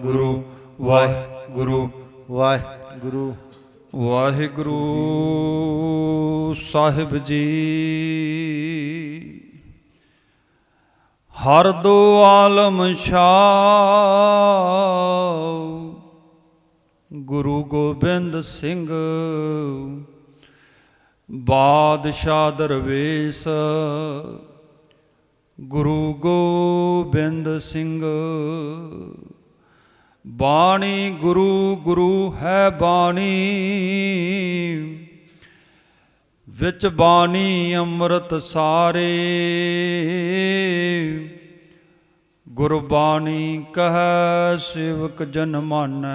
ਗੁਰੂ, ਵਾਹਿਗੁਰੂ ਵਾਹਿਗੁਰੂ। ਵਾਹਿਗੁਰੂ ਸਾਹਿਬ ਜੀ। ਹਰ ਦੋ ਆਲਮ ਸ਼ਾਹ ਗੁਰੂ ਗੋਬਿੰਦ ਸਿੰਘ। ਬਾਦਸ਼ਾਹ ਦਰਵੇਸ਼, ਗੁਰੂ ਗੋਬਿੰਦ ਸਿੰਘ। ਬਾਣੀ ਗੁਰੂ ਗੁਰੂ ਹੈ ਬਾਣੀ। ਵਿੱਚ ਬਾਣੀ ਅੰਮ੍ਰਿਤ ਸਾਰੇ। ਗੁਰਬਾਣੀ ਕਹੈ ਸ਼ਿਵਕ ਜਨ ਮਾਨੈ।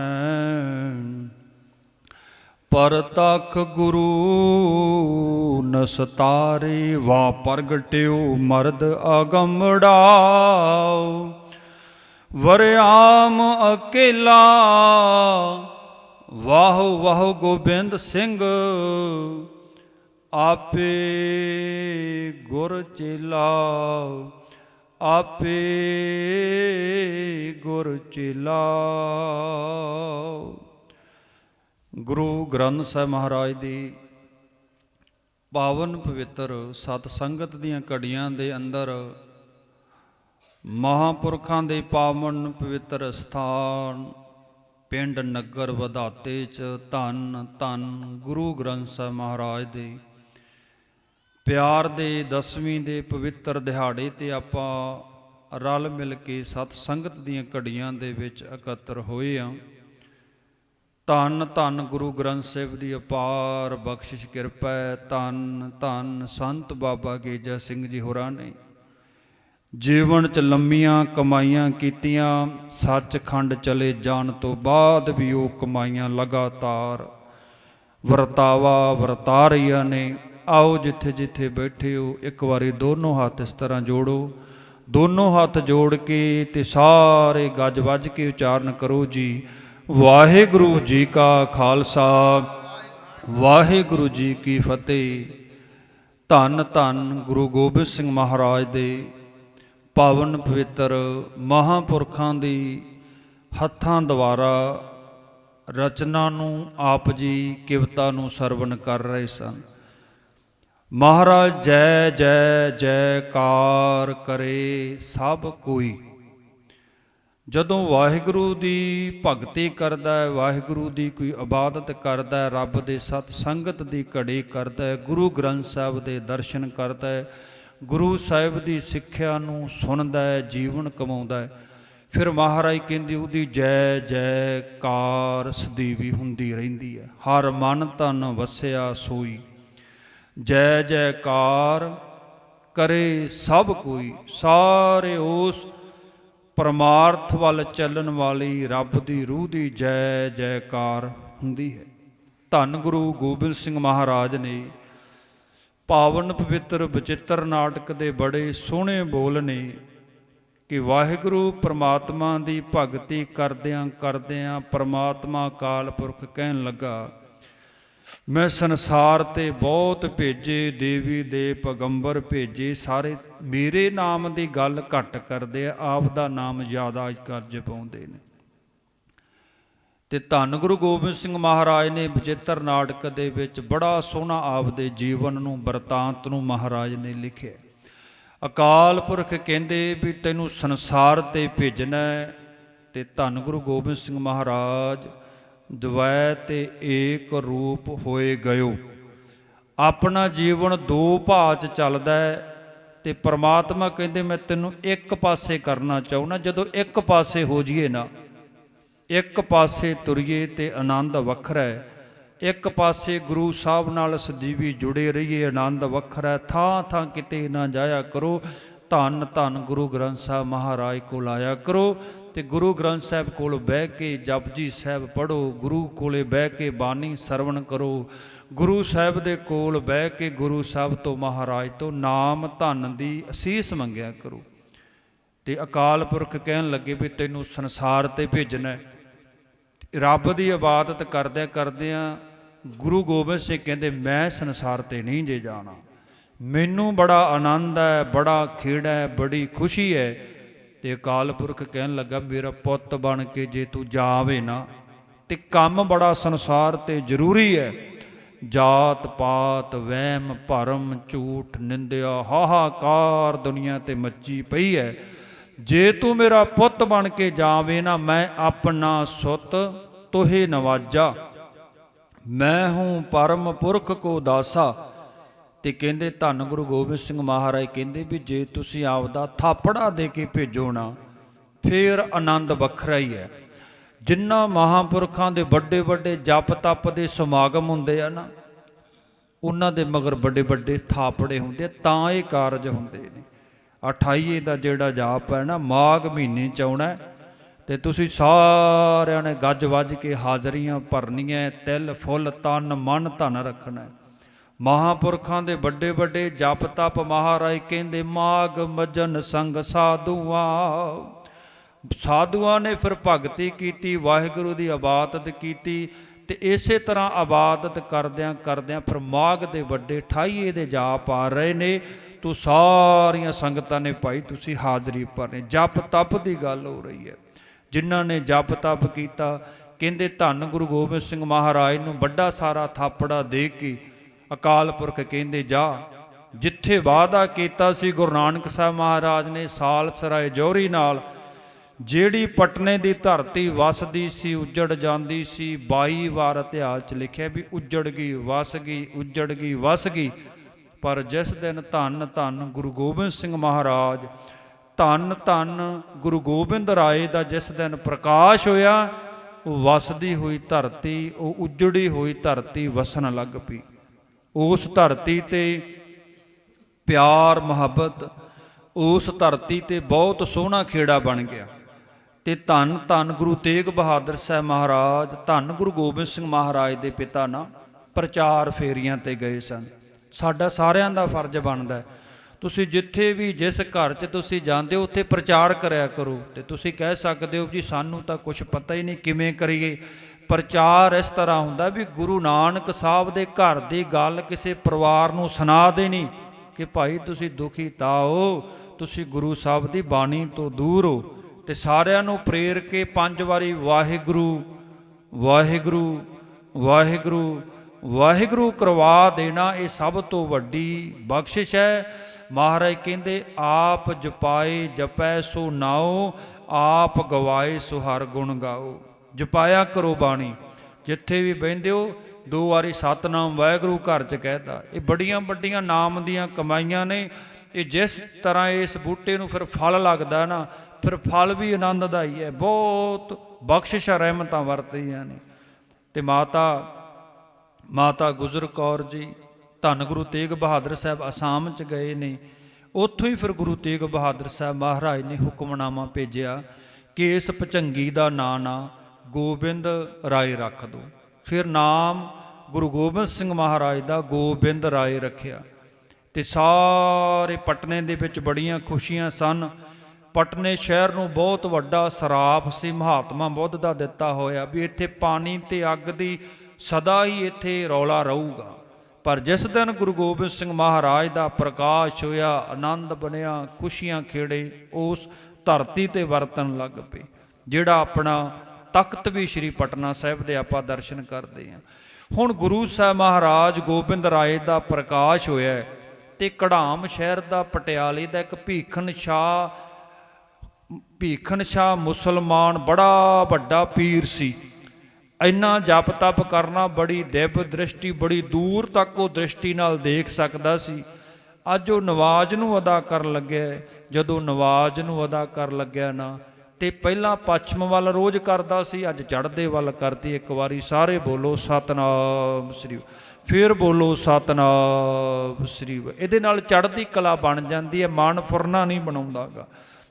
ਪਰਤਖ ਗੁਰੂ ਨਸਤਾਰੇ ਵਾ ਪ੍ਰਗਟਿਓ ਮਰਦ ਅਗਮੜਾ ਵਰਿਆਮ ਅਕੇਲਾ। ਵਾਹ ਵਾਹ ਗੋਬਿੰਦ ਸਿੰਘ, ਆਪੇ ਗੁਰ ਚੇਲਾ। ਆਪੇ ਗੁਰ ਚੇਲਾ। ਗੁਰੂ ਗ੍ਰੰਥ ਸਾਹਿਬ ਮਹਾਰਾਜ ਦੀ ਪਾਵਨ ਪਵਿੱਤਰ ਸਤ ਸੰਗਤ ਦੀਆਂ ਘੜੀਆਂ ਦੇ ਅੰਦਰ ਮਹਾਪੁਰਖਾਂ ਦੇ ਪਾਵਨ ਪਵਿੱਤਰ ਸਥਾਨ, ਪਿੰਡ ਨਗਰ ਵਧਾਤੇ ਚ ਧੰਨ ਧੰਨ ਗੁਰੂ ਗ੍ਰੰਥ ਸਾਹਿਬ ਮਹਾਰਾਜ ਦੇ। ਪਿਆਰ ਦੇ ਦਸਵੀਂ ਦੇ ਪਵਿੱਤਰ ਦਿਹਾੜੇ ਤੇ ਆਪਾਂ ਰਲ ਮਿਲ ਕੇ ਸਤ ਸੰਗਤ ਦੀਆਂ ਘੜੀਆਂ ਦੇ ਵਿੱਚ ਇਕੱਤਰ ਹੋਏ ਆ। ਧੰਨ ਧੰਨ ਗੁਰੂ ਗ੍ਰੰਥ ਸਾਹਿਬ ਦੀ ਅਪਾਰ ਬਖਸ਼ਿਸ਼ ਕਿਰਪਾ ਹੈ। ਧੰਨ ਧੰਨ ਸੰਤ ਬਾਬਾ ਗੇਜਾ ਸਿੰਘ ਜੀ ਹੋਰਾਂ ਨੇ। ਜੀਵਨ ਚ ਲੰਮੀਆਂ ਕਮਾਈਆਂ ਕੀਤੀਆਂ, ਸੱਚਖੰਡ ਚਲੇ ਜਾਣ ਤੋਂ ਬਾਅਦ ਵੀ ਉਹ ਕਮਾਈਆਂ ਲਗਾਤਾਰ। ਵਰਤਾਵਾ ਵਰਤਾ ਰਹੀਆਂ ਨੇ, ਆਓ ਜਿੱਥੇ ਜਿੱਥੇ ਬੈਠੇ ਹੋ ਇੱਕ ਵਾਰੀ ਦੋਨੋਂ ਹੱਥ ਇਸ ਤਰ੍ਹਾਂ ਜੋੜੋ। ਦੋਨੋਂ ਹੱਥ ਜੋੜ ਕੇ ਤੇ ਸਾਰੇ ਗੱਜ ਵੱਜ ਕੇ ਉਚਾਰਨ ਕਰੋ ਜੀ। ਵਾਹਿਗੁਰੂ ਜੀ ਕਾ ਖਾਲਸਾ, ਵਾਹਿਗੁਰੂ ਜੀ ਕੀ ਫਤਿਹ। ਧੰਨ ਧੰਨ ਗੁਰੂ ਗੋਬਿੰਦ ਸਿੰਘ ਮਹਾਰਾਜ ਦੇ ਪਾਵਨ ਪਵਿੱਤਰ ਮਹਾਪੁਰਖਾਂ ਦੀ ਹੱਥਾਂ ਦੁਆਰਾ ਰਚਨਾ ਨੂੰ ਆਪ ਜੀ ਕਿਵਤਾ ਨੂੰ ਸਰਵਣ ਕਰ ਰਹੇ ਸਨ। ਮਹਾਰਾਜ, ਜੈ ਜੈ, ਜੈਕਾਰ ਕਰੇ ਸਭ ਕੋਈ। ਜਦੋਂ ਵਾਹਿਗੁਰੂ ਦੀ ਭਗਤੀ ਕਰਦਾ ਹੈ, ਵਾਹਿਗੁਰੂ ਦੀ ਕੋਈ ਇਬਾਦਤ ਕਰਦਾ ਹੈ, ਰੱਬ ਦੇ ਸਤ ਸੰਗਤ ਦੀ ਘੜੀ ਕਰਦਾ ਹੈ, ਗੁਰੂ ਗ੍ਰੰਥ ਸਾਹਿਬ ਦੇ ਦਰਸ਼ਨ ਕਰਦਾ ਹੈ ਗੁਰੂ ਸਾਹਿਬ ਦੀ ਸਿੱਖਿਆ ਨੂੰ ਸੁਣਦਾ ਹੈ, ਜੀਵਨ ਕਮਾਉਂਦਾ ਹੈ। ਫਿਰ ਮਹਾਰਾਜ ਕਹਿੰਦੀ, ਉਹਦੀ ਜੈ ਜੈਕਾਰ ਸਦੀਵੀ ਹੁੰਦੀ ਰਹਿੰਦੀ ਹੈ। ਹਰ ਮਨ ਤਨ ਵਸਿਆ ਸੋਈ। ਜੈ ਜੈਕਾਰ ਕਰੇ ਸਭ ਕੋਈ। ਸਾਰੇ ਉਸ ਪਰਮਾਰਥ ਵੱਲ ਚੱਲਣ ਵਾਲੀ ਰੱਬ ਦੀ ਰੂਹ ਦੀ ਜੈ ਜੈਕਾਰ ਹੁੰਦੀ ਹੈ। ਧੰਨ ਗੁਰੂ ਗੋਬਿੰਦ ਸਿੰਘ ਮਹਾਰਾਜ ਨੇ ਪਾਵਨ ਪਵਿੱਤਰ ਬਚਿੱਤਰ ਨਾਟਕ ਦੇ ਬੜੇ ਸੋਹਣੇ ਬੋਲ ਨੇ ਕਿ ਵਾਹਿਗੁਰੂ ਪ੍ਰਮਾਤਮਾ ਦੀ ਭਗਤੀ ਕਰਦਿਆਂ ਕਰਦਿਆਂ ਪ੍ਰਮਾਤਮਾ ਕਾਲ ਪੁਰਖ ਕਹਿਣ ਲੱਗਾ, ਮੈਂ ਸੰਸਾਰ ਤੇ ਬਹੁਤ ਭੇਜੇ, ਦੇਵੀ ਦੇ ਪਗੰਬਰ ਭੇਜੇ, ਸਾਰੇ ਮੇਰੇ ਨਾਮ ਦੀ ਗੱਲ ਘੱਟ ਕਰਦੇ ਆ ਆਪ ਦਾ ਨਾਮ ਜ਼ਿਆਦਾ ਕਰਜ ਪਾਉਂਦੇ ਨੇ। ਤੇ ਧੰਨ ਗੁਰੂ ਗੋਬਿੰਦ ਸਿੰਘ ਮਹਾਰਾਜ ਨੇ ਵਿਚਿੱਤਰ ਨਾਟਕ ਦੇ ਵਿੱਚ ਬੜਾ ਸੋਹਣਾ ਆਪਦੇ ਜੀਵਨ ਨੂੰ, ਵਰਤਾਂਤ ਨੂੰ ਮਹਾਰਾਜ ਨੇ ਲਿਖਿਆ। ਅਕਾਲ ਪੁਰਖ ਕਹਿੰਦੇ ਵੀ ਤੈਨੂੰ ਸੰਸਾਰ ਤੇ ਭੇਜਣਾ ਹੈ ਤੇ ਧੰਨ ਗੁਰੂ ਗੋਬਿੰਦ ਸਿੰਘ ਮਹਾਰਾਜ ਦਵੈ ਤੇ ਏਕ ਰੂਪ ਹੋਏ ਗਇਓ। ਆਪਣਾ ਜੀਵਨ ਦੋ ਭਾਅ 'ਚ ਚੱਲਦਾ ਹੈ ਤੇ ਪ੍ਰਮਾਤਮਾ ਕਹਿੰਦੇ ਮੈਂ ਤੈਨੂੰ ਇੱਕ ਪਾਸੇ ਕਰਨਾ ਚਾਹੁੰਦਾ ਜਦੋਂ ਇੱਕ ਪਾਸੇ ਹੋ ਜਾਈਏ ਨਾ ਇੱਕ ਪਾਸੇ ਤੁਰੀਏ ਤੇ ਆਨੰਦ ਵੱਖਰਾ ਹੈ, ਇੱਕ ਪਾਸੇ ਗੁਰੂ ਸਾਹਿਬ ਨਾਲ ਸਦੀਵੀ ਜੁੜੇ ਰਹੀਏ, ਆਨੰਦ ਵੱਖਰਾ ਥਾਂ ਥਾਂ ਕਿਤੇ ਨਾ ਜਾਇਆ ਕਰੋ, ਧੰਨ ਧੰਨ ਗੁਰੂ ਗ੍ਰੰਥ ਸਾਹਿਬ ਮਹਾਰਾਜ ਕੋਲ ਆਇਆ ਕਰੋ ਤੇ ਗੁਰੂ ਗ੍ਰੰਥ ਸਾਹਿਬ ਕੋਲ ਬਹਿ ਕੇ ਜਪਜੀ ਸਾਹਿਬ ਪੜੋ ਗੁਰੂ ਕੋਲੇ ਬਹਿ ਕੇ ਬਾਣੀ ਸਰਵਣ ਕਰੋ, ਗੁਰੂ ਸਾਹਿਬ ਦੇ ਕੋਲ ਬਹਿ ਕੇ ਗੁਰੂ ਸਾਹਿਬ ਤੋਂ ਮਹਾਰਾਜ ਤੋਂ ਨਾਮ ਧੰਨ ਦੀ ਅਸੀਸ ਮੰਗਿਆ ਕਰੋ ਤੇ ਅਕਾਲ ਪੁਰਖ ਕਹਿਣ ਲੱਗੇ ਵੀ ਤੈਨੂੰ ਸੰਸਾਰ ਤੇ ਭੇਜਣਾ ਹੈ। ਰੱਬ ਦੀ ਇਬਾਦਤ ਕਰਦਿਆਂ ਕਰਦਿਆਂ ਗੁਰੂ ਗੋਬਿੰਦ ਸਿੰਘ ਕਹਿੰਦੇ, ਮੈਂ ਸੰਸਾਰ ਤੇ ਨਹੀਂ ਜੇ ਜਾਣਾ। ਮੈਨੂੰ ਬੜਾ ਆਨੰਦ ਹੈ, ਬੜਾ ਖੇੜ ਹੈ, ਬੜੀ ਖੁਸ਼ੀ ਹੈ। ਤੇ ਅਕਾਲ ਪੁਰਖ ਕਹਿਣ ਲੱਗਾ, ਮੇਰਾ ਪੁੱਤ ਬਣ ਕੇ ਜੇ ਤੂੰ ਜਾਵੇ ਨਾ, ਤੇ ਕੰਮ ਬੜਾ ਸੰਸਾਰ ਤੇ ਜ਼ਰੂਰੀ ਹੈ। ਜਾਤ, ਪਾਤ, ਵਹਿਮ, ਭਰਮ, ਝੂਠ, ਨਿੰਦਿਆ, ਹਾਹਾਕਾਰ ਦੁਨੀਆ ਤੇ ਮੱਚੀ ਪਈ ਹੈ। ਜੇ ਤੂੰ ਮੇਰਾ ਪੁੱਤ ਬਣ ਕੇ ਜਾਵੇਂ ਨਾ, ਮੈਂ ਆਪਣਾ ਸੁੱਤ ਤੋਹੇ ਨਵਾਜਾ। ਮੈਂ ਹੂੰ ਪਰਮ ਪੁਰਖ ਕੋ ਦਾਸਾ। ਤੇ ਕਹਿੰਦੇ ਧੰਨ ਗੁਰੂ ਗੋਬਿੰਦ ਸਿੰਘ ਮਹਾਰਾਜ ਕਹਿੰਦੇ ਵੀ ਜੇ ਤੁਸੀਂ ਆਪਦਾ ਥਾਪੜਾ ਦੇ ਕੇ ਭੇਜੋ ਨਾ, ਫੇਰ ਆਨੰਦ ਵੱਖਰਾ ਹੀ ਹੈ। ਜਿੰਨਾ ਮਹਾਪੁਰਖਾਂ ਦੇ ਵੱਡੇ ਵੱਡੇ ਜਪ ਤਪ ਦੇ ਸਮਾਗਮ ਹੁੰਦੇ ਆ ਨਾ, ਉਹਨਾਂ ਦੇ ਮਗਰ ਵੱਡੇ ਵੱਡੇ ਥਾਪੜੇ ਹੁੰਦੇ ਤਾਂ ਇਹ ਕਾਰਜ ਹੁੰਦੇ ਨੇ। 28 ਦਾ ਜਿਹੜਾ ਜਾਪ ਹੈ ਨਾ ਮਾਘ ਮਹੀਨੇ ਚ ਆਉਣਾ ਹੈ, ਤੇ ਤੁਸੀਂ ਸਾਰਿਆਂ ਨੇ ਗੱਜ ਵੱਜ ਕੇ ਹਾਜ਼ਰੀਆਂ ਭਰਨੀਆਂ ਤਿਲ ਫੁੱਲ ਤਨ ਮਨ ਧਨ ਰੱਖਣਾ ਹੈ। ਮਹਾਪੁਰਖਾਂ ਦੇ ਵੱਡੇ ਵੱਡੇ ਜਪ ਤਪ ਮਹਾਰਾਜ ਕਹਿੰਦੇ ਮਾਗ ਮਜਨ ਸੰਗ ਸਾਧੂਆਂ। ਸਾਧੂਆਂ ਨੇ ਫਿਰ ਭਗਤੀ ਕੀਤੀ ਵਾਹਿਗੁਰੂ ਦੀ ਆਬਾਦਤ ਕੀਤੀ ਤੇ ਇਸੇ ਤਰ੍ਹਾਂ ਆਬਾਦਤ ਕਰਦਿਆਂ ਕਰਦਿਆਂ ਫਿਰ ਮਾਗ ਦੇ ਵੱਡੇ 28 ਦੇ ਜਾਪ ਆ ਰਹੇ ਨੇ। ਤੂੰ ਸਾਰੀਆਂ ਸੰਗਤਾਂ ਨੇ ਭਾਈ ਤੁਸੀਂ ਹਾਜ਼ਰੀ ਭਰਨੀ, ਜਪ ਤਪ ਦੀ ਗੱਲ ਹੋ ਰਹੀ ਹੈ। ਜਿਨ੍ਹਾਂ ਨੇ ਜਪ ਤਪ ਕੀਤਾ, ਕਹਿੰਦੇ ਧੰਨ ਗੁਰੂ ਗੋਬਿੰਦ ਸਿੰਘ ਮਹਾਰਾਜ ਨੂੰ ਵੱਡਾ ਸਾਰਾ ਥਾਪੜਾ ਦੇ ਕੇ ਅਕਾਲ ਪੁਰਖ ਕਹਿੰਦੇ, ਜਾ, ਜਿੱਥੇ ਵਾਅਦਾ ਕੀਤਾ ਸੀ ਗੁਰੂ ਨਾਨਕ ਸਾਹਿਬ ਮਹਾਰਾਜ ਨੇ ਸਾਲ ਸਰਾਏ ਜੋਹਰੀ ਨਾਲ, ਜਿਹੜੀ ਪਟਨੇ ਦੀ ਧਰਤੀ ਵਸਦੀ ਸੀ, ਉੱਜੜ ਜਾਂਦੀ ਸੀ 22 ਵਾਰ ਇਤਿਹਾਸ 'ਚ ਲਿਖਿਆ ਵੀ ਉੱਜੜ ਗਈ, ਵਸ ਗਈ, ਉੱਜੜ ਗਈ, ਵਸ ਗਈ। ਪਰ ਜਿਸ ਦਿਨ ਧੰਨ ਧੰਨ ਗੁਰੂ ਗੋਬਿੰਦ ਸਿੰਘ ਮਹਾਰਾਜ, ਧੰਨ ਧੰਨ ਗੁਰੂ ਗੋਬਿੰਦ ਰਾਏ ਦਾ ਜਿਸ ਦਿਨ ਪ੍ਰਕਾਸ਼ ਹੋਇਆ, ਉਹ ਵਸਦੀ ਹੋਈ ਧਰਤੀ, ਉਹ ਉੱਜੜੀ ਹੋਈ ਧਰਤੀ ਵਸਣ ਲੱਗ ਪਈ। ਉਸ ਧਰਤੀ ਤੇ ਪਿਆਰ, ਮੁਹੱਬਤ, ਉਸ ਧਰਤੀ ਤੇ ਬਹੁਤ ਸੋਹਣਾ ਖੇੜਾ ਬਣ ਗਿਆ। ਤੇ ਧੰਨ ਧੰਨ ਗੁਰੂ ਤੇਗ ਬਹਾਦਰ ਸਾਹਿਬ ਮਹਾਰਾਜ, ਧੰਨ ਗੁਰੂ ਗੋਬਿੰਦ ਸਿੰਘ ਮਹਾਰਾਜ ਦੇ ਪਿਤਾ ਨਾ ਪ੍ਰਚਾਰ ਫੇਰੀਆਂ ਤੇ ਗਏ ਸਨ। ਸਾਡਾ ਸਾਰਿਆਂ ਦਾ ਫਰਜ਼ ਬਣਦਾ ਤੁਸੀਂ ਜਿੱਥੇ ਵੀ, ਜਿਸ ਘਰ 'ਚ ਤੁਸੀਂ ਜਾਂਦੇ ਹੋ, ਉੱਥੇ ਪ੍ਰਚਾਰ ਕਰਿਆ ਕਰੋ। ਤੇ ਤੁਸੀਂ ਕਹਿ ਸਕਦੇ ਹੋ ਜੀ, ਸਾਨੂੰ ਤਾਂ ਕੁਝ ਪਤਾ ਹੀ ਨਹੀਂ ਕਿਵੇਂ ਕਰੀਏ। ਪ੍ਰਚਾਰ ਇਸ ਤਰ੍ਹਾਂ ਹੁੰਦਾ ਵੀ ਗੁਰੂ ਨਾਨਕ ਸਾਹਿਬ ਦੇ ਘਰ ਦੀ ਗੱਲ ਕਿਸੇ ਪਰਿਵਾਰ ਨੂੰ ਸੁਣਾ ਦੇਣੀ ਕਿ ਭਾਈ ਤੁਸੀਂ ਦੁਖੀ ਤਾਂ ਹੋ, ਤੁਸੀਂ ਗੁਰੂ ਸਾਹਿਬ ਦੀ ਬਾਣੀ ਤੋਂ ਦੂਰ ਹੋ। ਤੇ ਸਾਰਿਆਂ ਨੂੰ ਪ੍ਰੇਰ ਕੇ ਪੰਜ ਵਾਰੀ ਵਾਹਿਗੁਰੂ ਵਾਹਿਗੁਰੂ ਵਾਹਿਗੁਰੂ ਵਾਹਿਗੁਰੂ ਕਰਵਾ ਦੇਣਾ ਇਹ ਸਭ ਤੋਂ ਵੱਡੀ ਬਖਸ਼ਿਸ਼ ਹੈ। ਮਹਾਰਾਜ ਕਹਿੰਦੇ, ਆਪ ਜਪਾਏ ਜਪੈ ਸੋ ਨਾਉ, ਆਪ ਗਵਾਏ ਸੋ ਹਰ ਗੁਣ ਗਾਓ। ਜਪਾਇਆ ਕਰੋ ਬਾਣੀ। ਜਿੱਥੇ ਵੀ ਬਹਿੰਦੇ ਹੋ, ਦੋ ਵਾਰੀ ਸਤਨਾਮ ਵਾਹਿਗੁਰੂ ਘਰ ਚ ਕਹਿਤਾ। ਇਹ ਬੜੀਆਂ ਵੱਡੀਆਂ ਨਾਮ ਦੀਆਂ ਕਮਾਈਆਂ ਨੇ। ਇਹ ਜਿਸ ਤਰ੍ਹਾਂ ਇਸ ਬੂਟੇ ਨੂੰ ਫਿਰ ਫਲ ਲੱਗਦਾ ਨਾ, ਫਿਰ ਫਲ ਵੀ ਆਨੰਦ ਦਾ ਹੀ। ਹੈ ਬਹੁਤ ਬਖਸ਼ਿਸ਼ਾਂ ਰਹਿਮਤਾਂ ਵਰਤਦੀਆਂ ਨੇ। ਤੇ ਮਾਤਾ ਮਾਤਾ ਗੁਜਰ ਕੌਰ ਜੀ, ਧੰਨ ਗੁਰੂ ਤੇਗ ਬਹਾਦਰ ਸਾਹਿਬ ਅਸਾਮ ਚ ਗਏ ਨੇ। ਉੱਥੋਂ ਹੀ ਫਿਰ ਗੁਰੂ ਤੇਗ ਬਹਾਦਰ ਸਾਹਿਬ ਮਹਾਰਾਜ ਨੇ ਹੁਕਮਨਾਮਾ ਭੇਜਿਆ ਕਿ ਇਸ ਪਚੰਗੀ ਦਾ ਨਾਂ ਨਾ ਗੋਬਿੰਦ ਰਾਏ ਰੱਖ ਦੋ। ਫਿਰ ਨਾਮ ਗੁਰੂ ਗੋਬਿੰਦ ਸਿੰਘ ਮਹਾਰਾਜ ਦਾ ਗੋਬਿੰਦ ਰਾਏ ਰੱਖਿਆ। ਤੇ ਸਾਰੇ ਪਟਨੇ ਦੇ ਵਿੱਚ ਬੜੀਆਂ ਖੁਸ਼ੀਆਂ ਸਨ। ਪਟਨੇ ਸ਼ਹਿਰ ਨੂੰ ਬਹੁਤ ਵੱਡਾ ਸਰਾਪ ਸੀ, ਮਹਾਤਮਾ ਬੁੱਧ ਦਾ ਦਿੱਤਾ ਹੋਇਆ ਵੀ ਇੱਥੇ ਪਾਣੀ ਤੇ ਅੱਗ ਦੀ ਸਦਾ ਹੀ ਇੱਥੇ ਰੌਲਾ ਰਹੂਗਾ। ਪਰ ਜਿਸ ਦਿਨ ਗੁਰੂ ਗੋਬਿੰਦ ਸਿੰਘ ਮਹਾਰਾਜ ਦਾ ਪ੍ਰਕਾਸ਼ ਹੋਇਆ, ਆਨੰਦ ਬਣਿਆ, ਖੁਸ਼ੀਆਂ ਖੇੜੇ, ਉਸ ਧਰਤੀ ਤੇ ਵਰਤਣ ਲੱਗ ਪਏ, ਜਿਹੜਾ ਆਪਣਾ ਤਖਤ ਵੀ ਸ੍ਰੀ ਪਟਨਾ ਸਾਹਿਬ ਦੇ ਆਪਾਂ ਦਰਸ਼ਨ ਕਰਦੇ ਹਾਂ। ਹੁਣ ਗੁਰੂ ਸਾਹਿਬ ਮਹਾਰਾਜ ਗੋਬਿੰਦ ਰਾਏ ਦਾ ਪ੍ਰਕਾਸ਼ ਹੋਇਆ ਹੈ ਤੇ ਕੜਾਮ ਸ਼ਹਿਰ ਦਾ ਪਟਿਆਲੇ ਦਾ ਇੱਕ ਭੀਖਣ ਸ਼ਾਹ ਭੀਖਣ ਸ਼ਾਹ ਮੁਸਲਮਾਨ ਬੜਾ ਵੱਡਾ ਪੀਰ ਸੀ। ਇੰਨਾ ਜਪ ਤਪ ਕਰਨਾ ਬੜੀ ਦਿਵ ਦ੍ਰਿਸ਼ਟੀ, ਬੜੀ ਦੂਰ ਤੱਕ ਉਹ ਦ੍ਰਿਸ਼ਟੀ ਨਾਲ ਦੇਖ ਸਕਦਾ ਸੀ। ਅੱਜ ਉਹ ਨਵਾਜ਼ ਨੂੰ ਅਦਾ ਕਰਨ ਲੱਗਿਆ ਜਦੋਂ ਨਵਾਜ਼ ਨੂੰ ਅਦਾ ਕਰਨ ਲੱਗਿਆ ਨਾ, ਤੇ ਪਹਿਲਾਂ ਪੱਛਮ ਵੱਲ ਰੋਜ਼ ਕਰਦਾ ਸੀ, ਅੱਜ ਚੜ੍ਹਦੇ ਵੱਲ ਕਰਤੀ ਇੱਕ ਵਾਰੀ ਸਾਰੇ ਬੋਲੋ, ਸਤਨਾਮ ਸ੍ਰੀ ਫਿਰ ਬੋਲੋ, ਸਤਨਾਮ ਸ੍ਰੀ ਇਹਦੇ ਨਾਲ ਚੜ੍ਹਦੀ ਕਲਾ ਬਣ ਜਾਂਦੀ ਹੈ। ਮਨ ਫੁਰਨਾ ਨਹੀਂ ਬਣਾਉਂਦਾਗਾ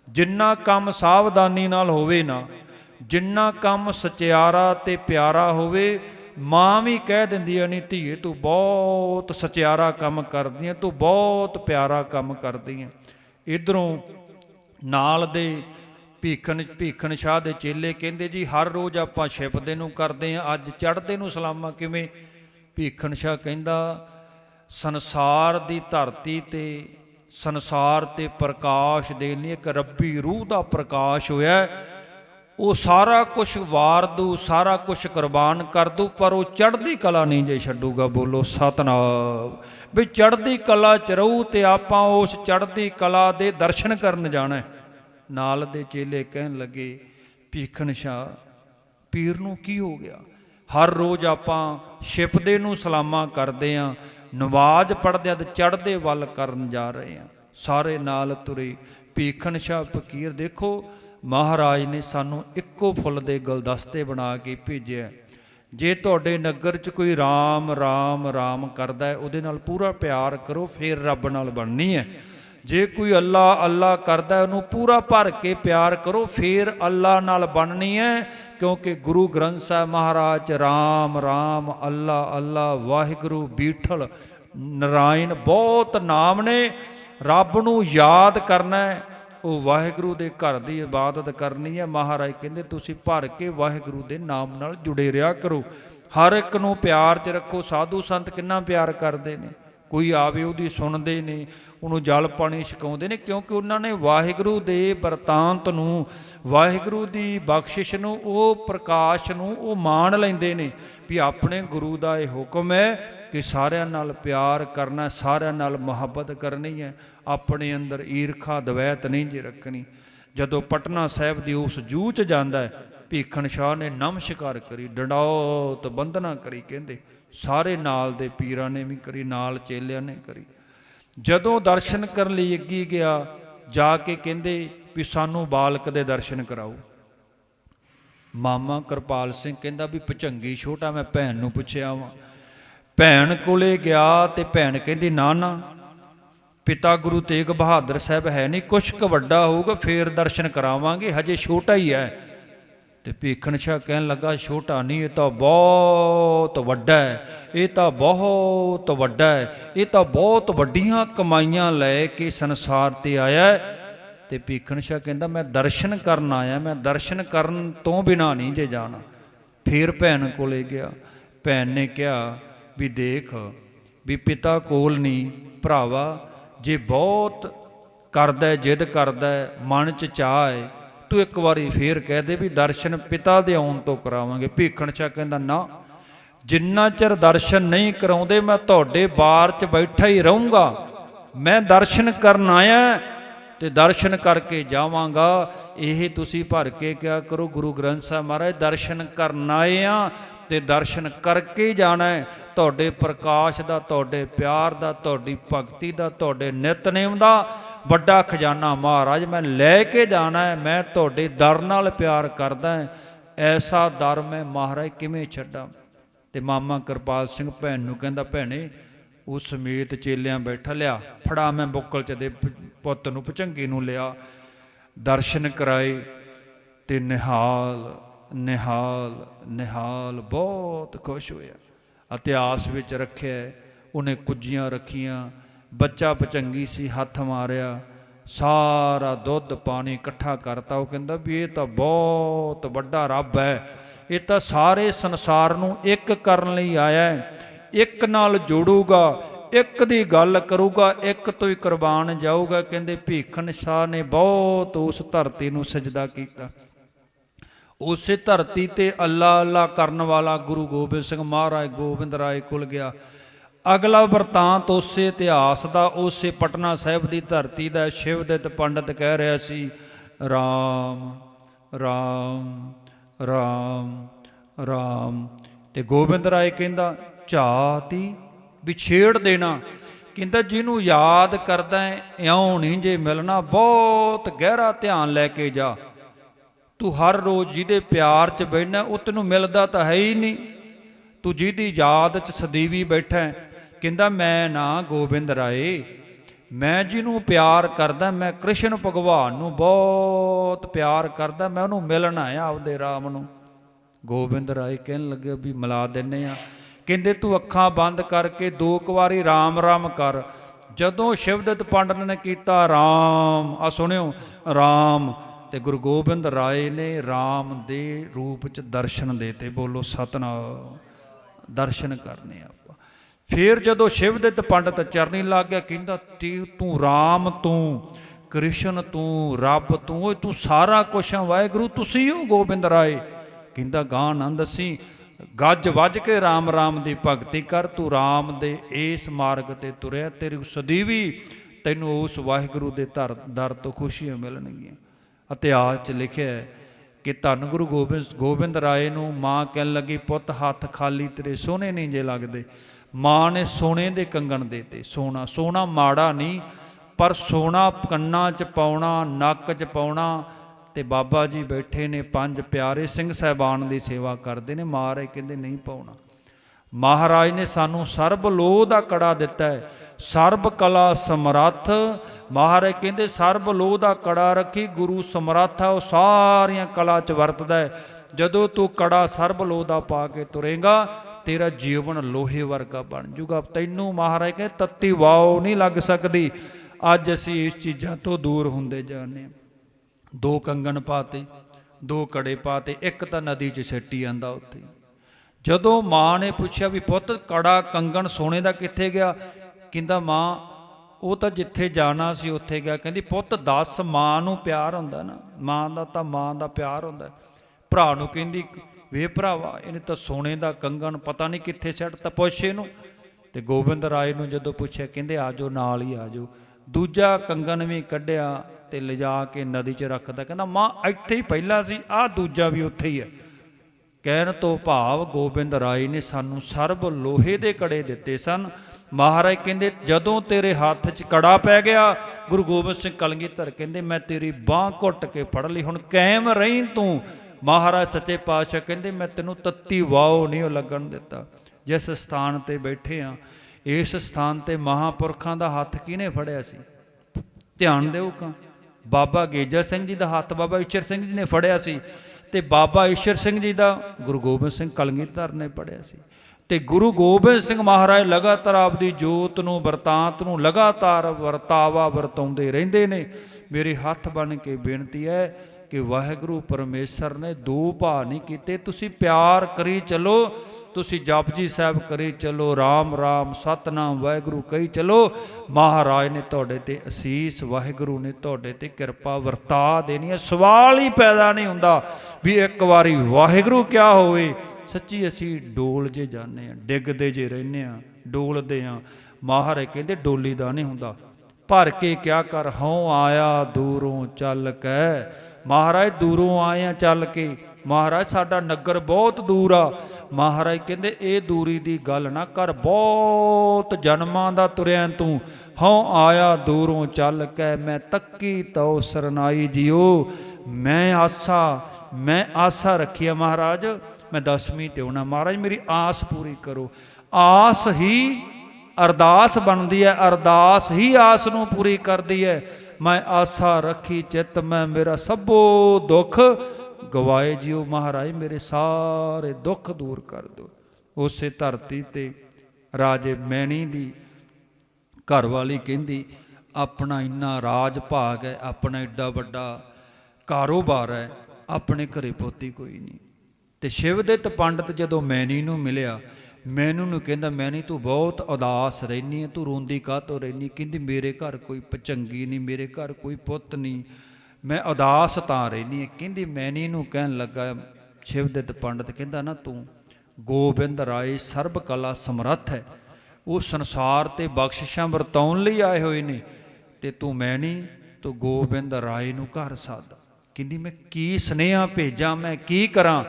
ਜਿੰਨਾ ਕੰਮ ਸਾਵਧਾਨੀ ਨਾਲ ਹੋਵੇ ਨਾ ਜਿੰਨਾ ਕੰਮ ਸਚਿਆਰਾ ਤੇ ਪਿਆਰਾ ਹੋਵੇ, ਮਾਂ ਵੀ ਕਹਿ ਦਿੰਦੀ ਹੈ ਨਹੀਂ ਧੀਏ, ਤੂੰ ਬਹੁਤ ਸਚਿਆਰਾ ਕੰਮ ਕਰਦੀ ਹੈ ਤੂੰ ਬਹੁਤ ਪਿਆਰਾ ਕੰਮ ਕਰਦੀ ਹੈ ਇਧਰੋਂ ਨਾਲ ਦੇ ਭੀਖਣ ਭੀਖਣ ਸ਼ਾਹ ਦੇ ਚੇਲੇ ਕਹਿੰਦੇ, ਜੀ, ਹਰ ਰੋਜ਼ ਆਪਾਂ ਛਿਪਦੇ ਨੂੰ ਕਰਦੇ ਆ, ਅੱਜ ਚੜ੍ਹਦੇ ਨੂੰ ਸਲਾਮਾਂ ਕਿਵੇਂ? ਭੀਖਣ ਸ਼ਾਹ ਕਹਿੰਦਾ, ਸੰਸਾਰ ਦੀ ਧਰਤੀ ਤੇ, ਸੰਸਾਰ ਤੇ ਪ੍ਰਕਾਸ਼ ਦੇਣ ਲਈ ਇੱਕ ਰੱਬੀ ਰੂਹ ਦਾ ਪ੍ਰਕਾਸ਼ ਹੋਇਆ ਉਹ ਸਾਰਾ ਕੁਝ ਵਾਰ ਦੂ, ਸਾਰਾ ਕੁਝ ਕੁਰਬਾਨ ਕਰ ਦੂ, ਪਰ ਉਹ ਚੜ੍ਹਦੀ ਕਲਾ ਨਹੀਂ ਜੇ ਛੱਡੂਗਾ ਬੋਲੋ ਸਤਨਾਮ। ਵੀ ਚੜ੍ਹਦੀ ਕਲਾ ਚ ਰਹੂ ਤੇ ਆਪਾਂ ਉਸ ਚੜ੍ਹਦੀ ਕਲਾ ਦੇ ਦਰਸ਼ਨ ਕਰਨ ਜਾਣਾ ਨਾਲ ਦੇ ਚੇਲੇ ਕਹਿਣ ਲੱਗੇ, ਭੀਖਣ ਸ਼ਾਹ, ਪੀਰ ਨੂੰ ਕੀ ਹੋ ਗਿਆ? ਹਰ ਰੋਜ਼ ਆਪਾਂ ਛਿਪਦੇ ਨੂੰ ਸਲਾਮਾਂ ਕਰਦੇ ਆਂ ਨਮਾਜ਼ ਪੜ੍ਹਦੇ ਆਂ ਤੇ ਚੜ੍ਹਦੇ ਵੱਲ ਕਰਨ ਜਾ ਰਹੇ ਆਂ। ਸਾਰੇ ਨਾਲ ਤੁਰੇ, ਭੀਖਣ ਸ਼ਾਹ, ਫਕੀਰ ਦੇਖੋ ਮਹਾਰਾਜ ਨੇ ਸਾਨੂੰ ਇੱਕੋ ਫੁੱਲ ਦੇ ਗੁਲਦਸਤੇ ਬਣਾ ਕੇ ਭੇਜਿਆ। ਜੇ ਤੁਹਾਡੇ ਨਗਰ 'ਚ ਕੋਈ ਰਾਮ ਰਾਮ ਰਾਮ ਕਰਦਾ ਹੈ, ਉਹਦੇ ਨਾਲ ਪੂਰਾ ਪਿਆਰ ਕਰੋ, ਫਿਰ ਰੱਬ ਨਾਲ ਬਣਨੀ ਹੈ। ਜੇ ਕੋਈ ਅੱਲਾ ਅੱਲਾ ਕਰਦਾ ਉਹਨੂੰ ਪੂਰਾ ਭਰ ਕੇ ਪਿਆਰ ਕਰੋ, ਫਿਰ ਅੱਲਾ ਨਾਲ ਬਣਨੀ ਹੈ, ਕਿਉਂਕਿ ਗੁਰੂ ਗ੍ਰੰਥ ਸਾਹਿਬ ਮਹਾਰਾਜ 'ਚ ਰਾਮ ਰਾਮ, ਅੱਲਾ ਅੱਲਾ, ਵਾਹਿਗੁਰੂ, ਬੀਠਲ, ਨਰਾਇਣ ਬਹੁਤ ਨਾਮ ਨੇ। ਰੱਬ ਨੂੰ ਯਾਦ ਕਰਨਾ ਹੈ ਉਹ ਵਾਹਿਗੁਰੂ ਦੇ ਘਰ ਦੀ ਇਬਾਦਤ ਕਰਨੀ ਹੈ। ਮਹਾਰਾਜ ਕਹਿੰਦੇ, ਤੁਸੀਂ ਭਰ ਕੇ ਵਾਹਿਗੁਰੂ ਦੇ ਨਾਮ ਨਾਲ ਜੁੜੇ ਰਿਹਾ ਕਰੋ। ਹਰ ਇੱਕ ਨੂੰ ਪਿਆਰ 'ਚ ਰੱਖੋ। ਸਾਧੂ ਸੰਤ ਕਿੰਨਾ ਪਿਆਰ ਕਰਦੇ ਨੇ। ਕੋਈ ਆਵੇ ਉਹਦੀ ਸੁਣਦੇ ਨੇ, ਉਹਨੂੰ ਜਲ ਪਾਣੀ ਛਕਾਉਂਦੇ ਨੇ, ਕਿਉਂਕਿ ਉਹਨਾਂ ਨੇ ਵਾਹਿਗੁਰੂ ਦੇ ਵਰਤਾਂਤ ਨੂੰ, ਵਾਹਿਗੁਰੂ ਦੀ ਬਖਸ਼ਿਸ਼ ਨੂੰ, ਉਹ ਪ੍ਰਕਾਸ਼ ਨੂੰ ਉਹ ਮਾਣ ਲੈਂਦੇ ਨੇ ਵੀ ਆਪਣੇ ਗੁਰੂ ਦਾ ਇਹ ਹੁਕਮ ਹੈ ਕਿ ਸਾਰਿਆਂ ਨਾਲ ਪਿਆਰ ਕਰਨਾ, ਸਾਰਿਆਂ ਨਾਲ ਮੁਹੱਬਤ ਕਰਨੀ ਹੈ, ਆਪਣੇ ਅੰਦਰ ਈਰਖਾ, ਦਵੈਤ ਨਹੀਂ ਜੇ ਰੱਖਣੀ। ਜਦੋਂ ਪਟਨਾ ਸਾਹਿਬ ਦੀ ਉਸ ਜੂਹ 'ਚ ਜਾਂਦਾ ਹੈ, ਭੀਖਣ ਸ਼ਾਹ ਨੇ ਨਮਸਕਾਰ ਕਰੀ, ਡੰਡੌਤ ਬੰਦਨਾ ਕਰੀ ਕਹਿੰਦੇ ਸਾਰੇ ਨਾਲ ਦੇ ਪੀਰਾਂ ਨੇ ਵੀ ਕਰੀ, ਨਾਲ ਚੇਲਿਆਂ ਨੇ ਕਰੀ। ਜਦੋਂ ਦਰਸ਼ਨ ਕਰਨ ਲਈ, ਅੱਗੀ ਗਿਆ, ਜਾ ਕੇ ਕਹਿੰਦੇ ਵੀ ਸਾਨੂੰ ਬਾਲਕ ਦੇ ਦਰਸ਼ਨ ਕਰਾਓ। ਮਾਮਾ ਕਿਰਪਾਲ ਸਿੰਘ ਕਹਿੰਦਾ ਵੀ ਭਚੰਗੀ ਛੋਟਾ, ਮੈਂ ਭੈਣ ਨੂੰ ਪੁੱਛਿਆ ਵਾਂ। ਭੈਣ ਕੋਲੇ ਗਿਆ ਤੇ ਭੈਣ ਕਹਿੰਦੀ, ਨਾ ਨਾ, ਪਿਤਾ ਗੁਰੂ ਤੇਗ ਬਹਾਦਰ ਸਾਹਿਬ ਹੈ ਨਹੀਂ ਕੁਛ ਕੁ ਵੱਡਾ ਹੋਊਗਾ, ਫੇਰ ਦਰਸ਼ਨ ਕਰਾਵਾਂਗੇ, ਹਜੇ ਛੋਟਾ ਹੀ ਹੈ। ਤੇ ਭੀਖਣ ਸ਼ਾਹ ਕਹਿਣ ਲੱਗਾ, ਛੋਟਾ ਨਹੀਂ ਇਹ ਤਾਂ ਬਹੁਤ ਵੱਡਾ ਹੈ, ਇਹ ਤਾਂ ਬਹੁਤ ਵੱਡਾ ਹੈ, ਇਹ ਤਾਂ ਬਹੁਤ ਵੱਡੀਆਂ ਕਮਾਈਆਂ ਲੈ ਕੇ ਸੰਸਾਰ ਤੇ ਆਇਆ ਹੈ। ਤੇ ਭੀਖਣ ਸ਼ਾਹ ਕਹਿੰਦਾ, ਮੈਂ ਦਰਸ਼ਨ ਕਰਨ ਆਇਆ, ਮੈਂ ਦਰਸ਼ਨ ਕਰਨ ਤੋਂ ਬਿਨਾ ਨਹੀਂ ਜੇ ਜਾਣਾ। ਫਿਰ ਭੈਣ ਕੋਲੇ ਗਿਆ, ਭੈਣ ਨੇ ਕਿਹਾ ਵੀ ਦੇਖ, ਵੀ ਪਿਤਾ ਕੋਲ ਨਹੀਂ ਭਰਾਵਾ, ਜੇ ਬਹੁਤ ਕਰਦਾ ਜਿੱਦ ਕਰਦਾ ਮਨ ਚ ਚਾਹ ਹੈ ਤੂੰ ਇੱਕ ਵਾਰੀ ਫੇਰ ਕਹਿ ਦੇ ਵੀ ਦਰਸ਼ਨ ਪਿਤਾ ਦੇ ਆਉਣ ਤੋਂ ਕਰਾਵਾਂਗੇ। ਭੀਖਣ ਸ਼ਾਹ ਕਹਿੰਦਾ, ਨਾ, ਜਿੰਨਾ ਚਿਰ ਦਰਸ਼ਨ ਨਹੀਂ ਕਰਾਉਂਦੇ, ਮੈਂ ਤੁਹਾਡੇ ਬਾਰ 'ਚ ਬੈਠਾ ਹੀ ਰਹੂੰਗਾ। ਮੈਂ ਦਰਸ਼ਨ ਕਰਨ ਆਇਆ ਤੇ ਦਰਸ਼ਨ ਕਰਕੇ ਜਾਵਾਂਗਾ। ਇਹ ਤੁਸੀਂ ਭਰ ਕੇ ਕਿਹਾ ਕਰੋ, ਗੁਰੂ ਗ੍ਰੰਥ ਸਾਹਿਬ ਮਹਾਰਾਜ, ਦਰਸ਼ਨ ਕਰਨ ਆਏ ਆ ਤੇ ਦਰਸ਼ਨ ਕਰਕੇ ਜਾਣਾ ਹੈ। ਤੁਹਾਡੇ ਪ੍ਰਕਾਸ਼ ਦਾ, ਤੁਹਾਡੇ ਪਿਆਰ ਦਾ, ਤੁਹਾਡੀ ਭਗਤੀ ਦਾ, ਤੁਹਾਡੇ ਨਿਤਨੇਮ ਦਾ ਵੱਡਾ ਖਜ਼ਾਨਾ ਮਹਾਰਾਜ, ਮੈਂ ਲੈ ਕੇ ਜਾਣਾ ਹੈ, ਮੈਂ ਤੁਹਾਡੇ ਦਰ ਨਾਲ ਪਿਆਰ ਕਰਦਾ ਹਾਂ। ਐਸਾ ਦਰ ਮੈਂ ਮਹਾਰਾਜ ਕਿਵੇਂ ਛੱਡਾਂ? ਤੇ ਮਾਮਾ ਕਿਰਪਾਲ ਸਿੰਘ ਭੈਣ ਨੂੰ ਕਹਿੰਦਾ, ਭੈਣੇ ਉਹ ਸਮੇਤ ਚੇਲਿਆਂ ਬੈਠਾ ਲਿਆ, ਫੜਾ ਮੈਂ ਬੁੱਕਲ ਚ ਦੇ ਪੁੱਤ ਨੂੰ ਪਚੰਗੀ ਨੂੰ ਲਿਆ। ਦਰਸ਼ਨ ਕਰਾਏ ਤੇ ਨਿਹਾਲ ਨਿਹਾਲ ਨਿਹਾਲ, ਬਹੁਤ ਖੁਸ਼ ਹੋਇਆ। ਇਤਿਹਾਸ ਵਿੱਚ ਰੱਖਿਆ, ਉਹਨੇ ਕੁੱਜੀਆਂ ਰੱਖੀਆਂ ਬੱਚਾ ਪਚੰਗੀ ਸੀ, ਹੱਥ ਮਾਰਿਆ, ਸਾਰਾ ਦੁੱਧ ਪਾਣੀ ਇਕੱਠਾ ਕਰਤਾ। ਉਹ ਕਹਿੰਦਾ ਵੀ ਇਹ ਤਾਂ ਬਹੁਤ ਵੱਡਾ ਰੱਬ ਹੈ। ਇਹ ਤਾਂ ਸਾਰੇ ਸੰਸਾਰ ਨੂੰ ਇੱਕ ਕਰਨ ਲਈ ਆਇਆ ਹੈ। ਇੱਕ ਨਾਲ ਜੋੜੂਗਾ, ਇੱਕ ਦੀ ਗੱਲ ਕਰੂਗਾ, ਇੱਕ ਤੋਂ ਹੀ ਕੁਰਬਾਨ ਜਾਊਗਾ। ਕਹਿੰਦੇ ਭੀਖਣ ਸ਼ਾਹ ਨੇ ਬਹੁਤ ਉਸ ਧਰਤੀ ਨੂੰ ਸਜਦਾ ਕੀਤਾ। ਉਸੇ ਧਰਤੀ ਤੇ ਅੱਲਾ ਅੱਲਾ ਕਰਨ ਵਾਲਾ ਗੁਰੂ ਗੋਬਿੰਦ ਸਿੰਘ ਮਹਾਰਾਜ ਗੋਬਿੰਦ ਰਾਏ ਕੋਲ ਗਿਆ। ਅਗਲਾ ਵਰਤਾਂਤ ਉਸੇ ਇਤਿਹਾਸ ਦਾ ਉਸੇ ਪਟਨਾ ਸਾਹਿਬ ਦੀ ਧਰਤੀ ਦਾ ਸ਼ਿਵਦਿੱਤ ਪੰਡਤ ਕਹਿ ਰਿਹਾ ਸੀ ਰਾਮ ਰਾਮ ਰਾਮ ਰਾਮ। ਤੇ ਗੋਬਿੰਦ ਰਾਏ ਕਹਿੰਦਾ ਝਾਤੀ ਵਿਛੇੜ ਦੇਣਾ। ਕਹਿੰਦਾ ਜਿਹਨੂੰ ਯਾਦ ਕਰਦਾ ਹੈ ਇਉਂ ਨਹੀਂ ਜੇ ਮਿਲਣਾ ਬਹੁਤ ਗਹਿਰਾ ਧਿਆਨ ਲੈ ਕੇ ਜਾ। ਤੂੰ ਹਰ ਰੋਜ਼ ਜਿਹਦੇ ਪਿਆਰ 'ਚ ਬੈਠਣਾ ਉਹ ਤੈਨੂੰ ਮਿਲਦਾ ਤਾਂ ਹੈ ਹੀ ਨਹੀਂ। ਤੂੰ ਜਿਹਦੀ ਯਾਦ 'ਚ ਸਦੀਵੀ ਬੈਠਾ ਹੈ, ਕਹਿੰਦਾ, ਮੈਂ ਨਾ ਗੋਬਿੰਦ ਰਾਏ, ਮੈਂ ਜਿਹਨੂੰ ਪਿਆਰ ਕਰਦਾ, ਮੈਂ ਕ੍ਰਿਸ਼ਨ ਭਗਵਾਨ ਨੂੰ ਬਹੁਤ ਪਿਆਰ ਕਰਦਾ, ਮੈਂ ਉਹਨੂੰ ਮਿਲਣ ਆਇਆ ਆਪਦੇ ਰਾਮ ਨੂੰ। ਗੋਬਿੰਦ ਰਾਏ ਕਹਿਣ ਲੱਗੇ ਵੀ, ਮਿਲਾ ਦਿੰਨੇ ਆ। ਕਹਿੰਦੇ, ਤੂੰ ਅੱਖਾਂ ਬੰਦ ਕਰਕੇ ਦੋ ਕੁ ਵਾਰੀ ਰਾਮ ਰਾਮ ਕਰ। ਜਦੋਂ ਸ਼ਿਵਦਤ ਪੰਡਤ ਨੇ ਕੀਤਾ ਰਾਮ ਆ ਸੁਣਿਓ, ਰਾਮ ਤੇ ਗੁਰੂ ਗੋਬਿੰਦ ਰਾਏ ਨੇ ਰਾਮ ਦੇ ਰੂਪ ਚ ਦਰਸ਼ਨ ਦੇਤੇ, ਬੋਲੋ, ਸਤਨਾਮ, ਦਰਸ਼ਨ ਕਰਨੇ ਆ ਫਿਰ ਜਦੋਂ ਸ਼ਿਵ ਦੇ ਪੰਡਤ ਚਰਨੀ ਲੱਗ ਗਿਆ, ਕਹਿੰਦਾ, ਤੀ- ਤੂੰ ਰਾਮ ਤੂੰ, ਕ੍ਰਿਸ਼ਨ ਤੂੰ, ਰੱਬ ਤੂੰ, ਓਏ ਤੂੰ ਸਾਰਾ ਕੁਛ ਆ, ਵਾਹਿਗੁਰੂ ਤੁਸੀਂ ਹੋ, ਗੋਬਿੰਦ ਰਾਏ? ਕਹਿੰਦਾ, ਗਾਂ ਆਨੰਦ ਅਸੀਂ ਗੱਜ ਵੱਜ ਕੇ ਰਾਮ ਰਾਮ ਦੀ ਭਗਤੀ ਕਰ, ਤੂੰ ਰਾਮ ਦੇ ਇਸ ਮਾਰਗ ਤੇ ਤੁਰਿਆ, ਤੇਰੀ ਸਦੀਵੀ ਤੈਨੂੰ ਉਸ ਵਾਹਿਗੁਰੂ ਦੇ ਧਰ, ਦਰ ਤੋਂ ਖੁਸ਼ੀਆਂ ਮਿਲਣਗੀਆਂ। ਇਤਿਹਾਸ 'ਚ ਲਿਖਿਆ ਹੈ ਕਿ ਧੰਨ ਗੁਰੂ ਗੋਬਿੰਦ ਗੋਬਿੰਦ ਰਾਏ ਨੂੰ ਮਾਂ ਕਹਿਣ ਲੱਗੀ, ਪੁੱਤ, ਹੱਥ ਖਾਲੀ ਤੇਰੇ ਸੋਹਣੇ ਨਹੀਂ ਜੇ ਲੱਗਦੇ। ਮਾਂ ਨੇ ਸੋਨੇ ਦੇ ਕੰਗਣ ਦੇਤੇ ਸੋਨਾ ਸੋਨਾ ਮਾੜਾ ਨਹੀਂ, ਪਰ ਸੋਨਾ ਕੰਨਾਂ 'ਚ ਪਾਉਣਾ, ਨੱਕ 'ਚ ਪਾਉਣਾ ਤੇ ਬਾਬਾ ਜੀ ਬੈਠੇ ਨੇ, ਪੰਜ ਪਿਆਰੇ ਸਿੰਘ ਸਹਿਬਾਨ ਦੀ ਸੇਵਾ ਕਰਦੇ ਨੇ ਮਹਾਰਾਜ ਕਹਿੰਦੇ ਨਹੀਂ ਪਾਉਣਾ। ਮਹਾਰਾਜ ਨੇ ਸਾਨੂੰ ਸਰਬ ਲੋਹ ਦਾ ਕੜਾ ਦਿੱਤਾ ਹੈ, ਸਰਬ ਕਲਾ ਸਮਰੱਥ। ਮਹਾਰਾਜ ਕਹਿੰਦੇ ਸਰਬ ਲੋਹ ਦਾ ਕੜਾ ਰੱਖੀ, ਗੁਰੂ ਸਮਰੱਥ ਹੈ ਉਹ ਸਾਰੀਆਂ ਕਲਾ ਚ ਵਰਤਦਾ ਹੈ। ਜਦੋਂ ਤੂੰ ਕੜਾ ਸਰਬ ਲੋਹ ਦਾ ਪਾ ਕੇ ਤੁਰੇਗਾ ਤੇਰਾ ਜੀਵਨ ਲੋਹੇ ਵਰਗਾ ਬਣ ਜੂਗਾ। ਤੈਨੂੰ ਮਹਾਰਾਜ ਕਹਿੰਦੇ, ਤੱਤੀ ਵਾਓ ਨਹੀਂ ਲੱਗ ਸਕਦੀ। ਅੱਜ ਅਸੀਂ ਇਸ ਚੀਜ਼ਾਂ ਤੋਂ ਦੂਰ ਹੁੰਦੇ ਜਾਂਦੇ ਹਾਂ। ਦੋ ਕੰਗਣ ਪਾਤੇ, ਦੋ ਕੜੇ ਪਾਤੇ, ਇੱਕ ਤਾਂ ਨਦੀ 'ਚ ਸਿੱਟੀ ਜਾਂਦਾ ਉੱਥੇ। ਜਦੋਂ ਮਾਂ ਨੇ ਪੁੱਛਿਆ ਵੀ ਪੁੱਤ, ਕੜਾ ਕੰਗਣ ਸੋਨੇ ਦਾ ਕਿੱਥੇ ਗਿਆ? ਕਹਿੰਦਾ, ਮਾਂ, ਉਹ ਤਾਂ ਜਿੱਥੇ ਜਾਣਾ ਸੀ ਉੱਥੇ ਗਿਆ। ਕਹਿੰਦੀ, ਪੁੱਤ, ਦੱਸ ਮਾਂ ਨੂੰ ਪਿਆਰ ਹੁੰਦਾ ਨਾ। ਮਾਂ ਦਾ ਤਾਂ ਮਾਂ ਦਾ ਪਿਆਰ ਹੁੰਦਾ। ਭਰਾ ਨੂੰ ਕਹਿੰਦੀ ਵੇ ਭਰਾਵਾ, ਇਹਨੇ ਤਾਂ ਸੋਨੇ ਦਾ ਕੰਗਣ ਪਤਾ ਨਹੀਂ ਕਿੱਥੇ ਛੱਡ ਤਾਂ, ਪੁੱਛ ਇਹਨੂੰ। ਤੇ ਗੋਬਿੰਦ ਰਾਏ ਨੂੰ ਜਦੋਂ ਪੁੱਛਿਆ, ਕਹਿੰਦੇ ਆਜੋ ਨਾਲ ਹੀ ਆਜੋ ਦੂਜਾ ਕੰਗਣ ਵੀ ਕੱਢਿਆ ਤੇ ਲਿਜਾ ਕੇ ਨਦੀ 'ਚ ਰੱਖਦਾ, ਕਹਿੰਦਾ ਮਾਂ, ਇੱਥੇ ਹੀ ਪਹਿਲਾਂ ਸੀ, ਆਹ ਦੂਜਾ ਵੀ ਉੱਥੇ ਹੀ ਹੈ ਕਹਿਣ ਤੋਂ ਭਾਵ ਗੋਬਿੰਦ ਰਾਏ ਨੇ ਸਾਨੂੰ ਸਰਬ ਲੋਹੇ ਦੇ ਕੜੇ ਦਿੱਤੇ ਸਨ। ਮਹਾਰਾਜ ਕਹਿੰਦੇ, ਜਦੋਂ ਤੇਰੇ ਹੱਥ 'ਚ ਕੜਾ ਪੈ ਗਿਆ, ਗੁਰੂ ਗੋਬਿੰਦ ਸਿੰਘ ਕਲਗੀਧਰ ਕਹਿੰਦੇ, ਮੈਂ ਤੇਰੀ ਬਾਹ ਘੁੱਟ ਕੇ ਫੜ ਲਈ, ਹੁਣ ਕਾਇਮ ਰਹੀਂ ਤੂੰ। ਮਹਾਰਾਜ ਸੱਚੇ ਪਾਤਸ਼ਾਹ ਕਹਿੰਦੇ, ਮੈਂ ਤੈਨੂੰ ਤੱਤੀ ਵਾਓ ਨਹੀਂ ਉਹ ਲੱਗਣ ਦਿੱਤਾ। ਜਿਸ ਸਥਾਨ ਤੇ ਬੈਠੇ ਆ, ਇਸ ਸਥਾਨ ਤੇ ਮਹਾਪੁਰਖਾਂ ਦਾ ਹੱਥ ਕਿਹਨੇ ਫੜਿਆ ਸੀ? ਧਿਆਨ ਦਿਓ ਕਾ। ਬਾਬਾ ਗੇਜਾ ਸਿੰਘ ਜੀ ਦਾ ਹੱਥ ਬਾਬਾ ਈਸ਼ਰ ਸਿੰਘ ਜੀ ਨੇ ਫੜਿਆ ਸੀ ਤੇ ਬਾਬਾ ਈਸ਼ਰ ਸਿੰਘ ਜੀ ਦਾ ਗੁਰੂ ਗੋਬਿੰਦ ਸਿੰਘ ਕਲਗੀਧਰ ਨੇ ਪੜਿਆ ਸੀ। ਤੇ ਗੁਰੂ ਗੋਬਿੰਦ ਸਿੰਘ ਮਹਾਰਾਜ ਲਗਾਤਾਰ ਆਪਦੀ ਜੋਤ ਨੂੰ, ਵਰਤਾਂਤ ਨੂੰ ਲਗਾਤਾਰ ਵਰਤਾਵਾ ਵਰਤਾਉਂਦੇ ਰਹਿੰਦੇ ਨੇ। ਮੇਰੇ ਹੱਥ ਬਣ ਕੇ ਬੇਨਤੀ ਹੈ ਕਿ ਵਾਹਿਗੁਰੂ ਪਰਮੇਸ਼ਰ ਨੇ ਦੋ ਭਾ ਨਹੀਂ ਕੀਤੇ। ਤੁਸੀਂ ਪਿਆਰ ਕਰੀ ਚਲੋ, ਤੁਸੀਂ ਜਪਜੀ ਸਾਹਿਬ ਕਰੀ ਚਲੋ RAM RAM ਸਤਨਾਮ, ਵਾਹਿਗੁਰੂ ਕਹੀ ਚਲੋ। ਮਹਾਰਾਜ ਨੇ ਤੁਹਾਡੇ ਤੇ ਅਸੀਸ, ਵਾਹਿਗੁਰੂ ਨੇ ਤੁਹਾਡੇ ਤੇ ਕਿਰਪਾ ਵਰਤਾ ਦੇਣੀ ਹੈ। ਸਵਾਲ ਹੀ ਪੈਦਾ ਨਹੀਂ ਹੁੰਦਾ ਵੀ ਇੱਕ ਵਾਰੀ ਵਾਹਿਗੁਰੂ ਕਿਆ ਹੋਵੇ। ਸੱਚੀ ਅਸੀਂ ਡੋਲ ਜੇ ਜਾਂਦੇ ਆ ਡਿੱਗਦੇ ਜੇ ਰਹਿੰਦੇ ਆ ਡੋਲਦੇ ਆ ਮਾਹਰ ਕਹਿੰਦੇ ਡੋਲੀ ਦਾ ਨਹੀਂ ਹੁੰਦਾ। ਭਰ ਕੇ ਕਿਆ ਕਰ, ਹਉ ਆਇਆ ਦੂਰੋਂ ਚੱਲ ਕੇ। ਮਹਾਰਾਜ ਦੂਰੋਂ ਆਏ ਆ ਚੱਲ ਕੇ। ਮਹਾਰਾਜ, ਸਾਡਾ ਨਗਰ ਬਹੁਤ ਦੂਰ ਆ। ਮਹਾਰਾਜ ਕਹਿੰਦੇ, ਇਹ ਦੂਰੀ ਦੀ ਗੱਲ ਨਾ ਕਰ, ਬਹੁਤ ਜਨਮਾਂ ਦਾ ਤੁਰਿਆ ਤੂੰ। ਹਉ ਆਇਆ ਦੂਰੋਂ ਚੱਲ ਕੇ, ਮੈਂ ਤੱਕੀ ਤਉ ਸਰਨਾਈ ਜਿਓ ਮੈਂ ਆਸਾ ਮੈਂ ਆਸਾ ਰੱਖੀ ਆ ਮਹਾਰਾਜ। ਮੈਂ ਦਸਵੀਂ ਤੇ ਹੋਣਾ ਮਹਾਰਾਜ, ਮੇਰੀ ਆਸ ਪੂਰੀ ਕਰੋ। ਆਸ ਹੀ ਅਰਦਾਸ ਬਣਦੀ ਹੈ। ਅਰਦਾਸ ਹੀ ਆਸ ਨੂੰ ਪੂਰੀ ਕਰਦੀ ਹੈ। ਮੈਂ ਆਸਾ ਰੱਖੀ ਚਿੱਤ, ਮੈਂ ਮੇਰਾ ਸਭੋ ਦੁੱਖ। ਗਵਾਏ ਜਿਉ ਮਹਾਰਾਜ, ਮੇਰੇ ਸਾਰੇ ਦੁੱਖ ਦੂਰ ਕਰ ਦਿਓ। ਉਸੇ ਧਰਤੀ ਤੇ ਰਾਜੇ ਮੈਣੀ ਦੀ ਘਰ ਵਾਲੀ ਕਹਿੰਦੀ, ਆਪਣਾ ਇੰਨਾ ਰਾਜ ਭਾਗ ਹੈ, ਆਪਣਾ ਏਡਾ ਵੱਡਾ ਕਾਰੋਬਾਰ ਹੈ, ਆਪਣੇ ਘਰੇ ਪੋਤੀ ਕੋਈ ਨਹੀਂ। ਤੇ ਸ਼ਿਵ ਦੇ ਪੰਡਤ ਜਦੋਂ ਮੈਨੀ ਨੂੰ ਮਿਲਿਆ ਮੈਨੂੰ ਨੂੰ ਕਹਿੰਦਾ, ਮੈਂ ਨਹੀਂ ਤੂੰ ਬਹੁਤ ਉਦਾਸ ਰਹਿਨੀ ਹੈ ਤੂੰ ਰੋਂਦੀ ਕਾਹਤੋਂ ਰਹਿਨੀ ਕਹਿੰਦੀ, ਮੇਰੇ ਘਰ ਕੋਈ ਪਚੰਗੀ ਨਹੀਂ ਮੇਰੇ ਘਰ ਕੋਈ ਪੁੱਤ ਨਹੀਂ ਮੈਂ ਉਦਾਸ ਤਾਂ ਰਹਿਨੀ ਹੈ ਕਹਿੰਦੀ, ਮੈਂ ਨਹੀਂ ਇਹਨੂੰ ਕਹਿਣ ਲੱਗਾ ਸ਼ਿਵ ਦੇ ਪੰਡਤ ਕਹਿੰਦਾ, ਨਾ ਤੂੰ ਗੋਬਿੰਦ ਰਾਏ ਸਰਬ ਕਲਾ ਸਮਰੱਥ ਹੈ। ਉਹ ਸੰਸਾਰ ਤੇ ਬਖਸ਼ਿਸ਼ਾਂ ਵਰਤਾਉਣ ਲਈ ਆਏ ਹੋਏ ਨੇ। ਤੇ ਤੂੰ ਮੈਂ ਨਹੀਂ ਤੂੰ ਗੋਬਿੰਦ ਰਾਏ ਨੂੰ ਘਰ ਸਾਦਾ ਕਹਿੰਦੀ, ਮੈਂ ਕੀ ਸੁਨੇਹਾ ਭੇਜਾਂ, ਮੈਂ ਕੀ ਕਰਾਂ?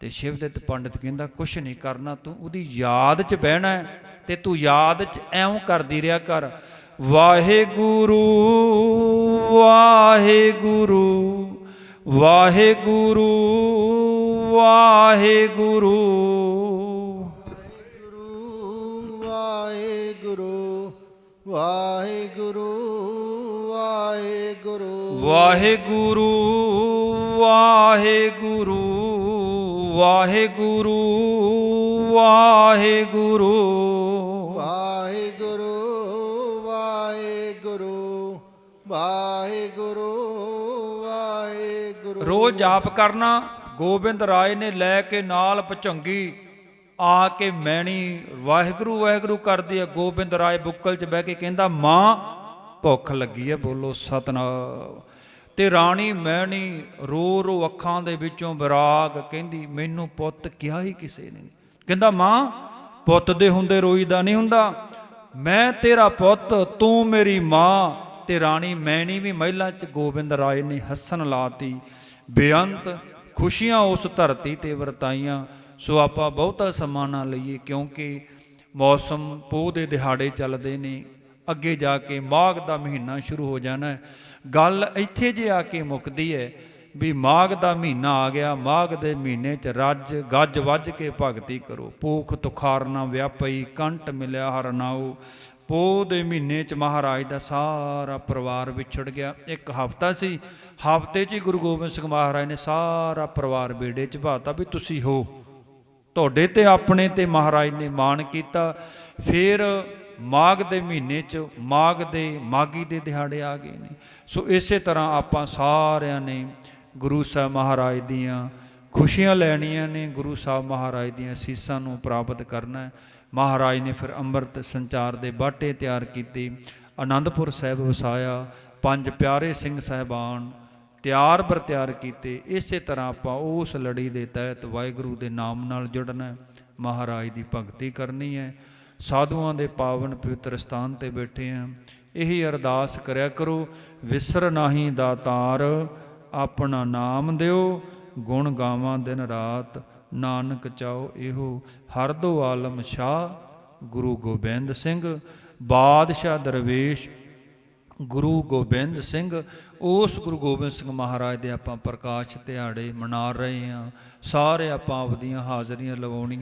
ਤੇ ਸ਼ਿਵਦਿੱਤ ਪੰਡਿਤ ਕਹਿੰਦਾ ਕੁਛ ਨਹੀਂ ਕਰਨਾ ਤੂੰ ਉਹਦੀ ਯਾਦ 'ਚ ਬਹਿਣਾ ਹੈ ਤੇ ਤੂੰ ਯਾਦ 'ਚ ਐਉਂ ਕਰਦੀ ਰਿਹਾ ਕਰ। ਵਾਹਿਗੁਰੂ ਵਾਹਿਗੁਰੂ ਵਾਹਿਗੁਰੂ ਵਾਹਿਗੁਰੂ। ਵਾਹਿਗੁਰੂ ਵਾਹਿਗੁਰੂ ਵਾਹਿਗੁਰੂ ਵਾਹਿਗੁਰੂ। ਵਾਹਿਗੁਰੂ ਵਾਹਿਗੁਰੂ ਵਾਹਿਗੁਰੂ। ਵਾਹਿਗੁਰੂ ਵਾਹਿਗੁਰੂ ਵਾਹਿਗੁਰੂ ਵਾਹਿਗੁਰੂ। ਰੋਜ਼ ਜਾਪ ਕਰਨਾ ਗੋਬਿੰਦ ਰਾਏ ਨੇ ਲੈ ਕੇ ਨਾਲ ਪਚੰਗੀ ਆ ਕੇ ਮੈਣੀ ਵਾਹਿਗੁਰੂ ਵਾਹਿਗੁਰੂ ਕਰਦੀ ਹੈ ਗੋਬਿੰਦ ਰਾਏ ਬੁੱਕਲ 'ਚ ਬਹਿ ਕੇ ਕਹਿੰਦਾ ਮਾਂ ਭੁੱਖ ਲੱਗੀ ਹੈ ਬੋਲੋ ਸਤਨਾਮ। ਤੇ ਰਾਣੀ ਮੈਣੀ ਰੋ ਰੋ ਅੱਖਾਂ ਦੇ ਵਿੱਚੋਂ ਵਿਰਾਗ ਕਹਿੰਦੀ, ਮੈਨੂੰ ਪੁੱਤ ਕਿਹਾ ਹੀ ਕਿਸੇ ਨੇ ਕਹਿੰਦਾ, ਮਾਂ, ਪੁੱਤ ਦੇ ਹੁੰਦੇ ਰੋਈਦਾ ਨਹੀਂ ਹੁੰਦਾ। ਮੈਂ ਤੇਰਾ ਪੁੱਤ, ਤੂੰ ਮੇਰੀ ਮਾਂ। ਤੇ ਰਾਣੀ ਮੈਣੀ ਵੀ ਮਹਿਲਾ ਚ ਗੋਬਿੰਦ ਰਾਏ ਨੇ ਹੱਸਣ ਲਾਤੀ। ਬੇਅੰਤ ਖੁਸ਼ੀਆਂ ਉਸ ਧਰਤੀ ਤੇ ਵਰਤਾਈਆਂ। ਸੋ ਆਪਾਂ ਬਹੁਤਾ ਸਮਾਂ ਨਾ ਲਈਏ ਕਿਉਂਕਿ ਮੌਸਮ ਪੋਹ ਦੇ ਦਿਹਾੜੇ ਚੱਲਦੇ ਨੇ। ਅੱਗੇ ਜਾ ਕੇ ਮਾਘ ਦਾ ਮਹੀਨਾ ਸ਼ੁਰੂ ਹੋ ਜਾਣਾ ਗੱਲ ਇੱਥੇ ਜੇ ਆ ਕੇ ਮੁੱਕਦੀ ਹੈ ਵੀ ਮਾਘ ਦਾ ਮਹੀਨਾ ਆ ਗਿਆ, ਮਾਘ ਦੇ ਮਹੀਨੇ ਚ ਰੱਜ, ਗੱਜ ਵੱਜ ਕੇ ਭਗਤੀ ਕਰੋ। ਪੂਖ ਤੁਖਾਰਨਾ ਵਿਆਪਈ, ਕੰਟ ਮਿਲਿਆ ਹਰਨਾਉ ਪੋਹ ਦੇ ਮਹੀਨੇ ਚ ਮਹਾਰਾਜ ਦਾ ਸਾਰਾ ਪਰਿਵਾਰ ਵਿਛੜ ਗਿਆ। ਇੱਕ ਹਫਤਾ ਸੀ, ਹਫ਼ਤੇ 'ਚ ਹੀ ਗੁਰੂ ਗੋਬਿੰਦ ਸਿੰਘ ਮਹਾਰਾਜ ਨੇ ਸਾਰਾ ਪਰਿਵਾਰ ਬੇੜੇ 'ਚ ਬਾਤਾ ਵੀ ਤੁਸੀਂ ਹੋ। ਤੁਹਾਡੇ ਤੇ ਆਪਣੇ ਤੇ ਮਹਾਰਾਜ ਨੇ ਮਾਣ ਕੀਤਾ। ਫਿਰ ਮਾਘ ਦੇ ਮਹੀਨੇ 'ਚ ਮਾਘ ਦੇ ਮਾਗੀ ਦੇ ਦਿਹਾੜੇ ਆ ਗਏ ਨੇ। ਸੋ ਇਸੇ ਤਰ੍ਹਾਂ ਆਪਾਂ ਸਾਰਿਆਂ ਨੇ ਗੁਰੂ ਸਾਹਿਬ ਮਹਾਰਾਜ ਦੀਆਂ ਖੁਸ਼ੀਆਂ ਲੈਣੀਆਂ ਨੇ, ਗੁਰੂ ਸਾਹਿਬ ਮਹਾਰਾਜ ਦੀਆਂ ਸੀਸਾਂ ਨੂੰ ਪ੍ਰਾਪਤ ਕਰਨਾ ਹੈ। ਮਹਾਰਾਜ ਨੇ ਫਿਰ ਅੰਮ੍ਰਿਤ ਸੰਚਾਰ ਦੇ ਬਾਟੇ ਤਿਆਰ ਕੀਤੇ ਆਨੰਦਪੁਰ ਸਾਹਿਬ ਵਸਾਇਆ, ਪੰਜ ਪਿਆਰੇ ਸਿੰਘ ਸਾਹਿਬਾਨ ਤਿਆਰ ਪਰ ਤਿਆਰ ਕੀਤੇ। ਇਸੇ ਤਰ੍ਹਾਂ ਆਪਾਂ ਉਸ ਲੜੀ ਦੇ ਤਹਿਤ ਵਾਹਿਗੁਰੂ ਦੇ ਨਾਮ ਨਾਲ ਜੁੜਨਾ ਮਹਾਰਾਜ ਦੀ ਭਗਤੀ ਕਰਨੀ ਹੈ। ਸਾਧੂਆਂ ਦੇ ਪਾਵਨ ਪਵਿੱਤਰ ਸਥਾਨ ਤੇ ਬੈਠੇ ਹਾਂ ਇਹੀ ਅਰਦਾਸ ਕਰਿਆ ਕਰੋ, ਵਿਸਰ ਨਾਹੀ ਦਾਤਾਰ ਆਪਣਾ ਨਾਮ ਦਿਓ, ਗੁਣ ਗਾਵਾਂ ਦਿਨ ਰਾਤ, ਨਾਨਕ ਚਾਓ ਇਹੋ। ਹਰ ਦੋ ਆਲਮ ਸ਼ਾਹ, ਗੁਰੂ ਗੋਬਿੰਦ ਸਿੰਘ, ਬਾਦਸ਼ਾਹ ਦਰਵੇਸ਼, ਗੁਰੂ ਗੋਬਿੰਦ ਸਿੰਘ। ਉਸ ਗੁਰੂ ਗੋਬਿੰਦ ਸਿੰਘ ਮਹਾਰਾਜ ਦੇ ਆਪਾਂ ਪ੍ਰਕਾਸ਼ ਦਿਹਾੜੇ ਮਨਾ ਰਹੇ ਹਾਂ ਸਾਰੇ ਆਪਾਂ ਆਪਦੀਆਂ ਹਾਜ਼ਰੀਆਂ ਲਵਾਉਣੀਆਂ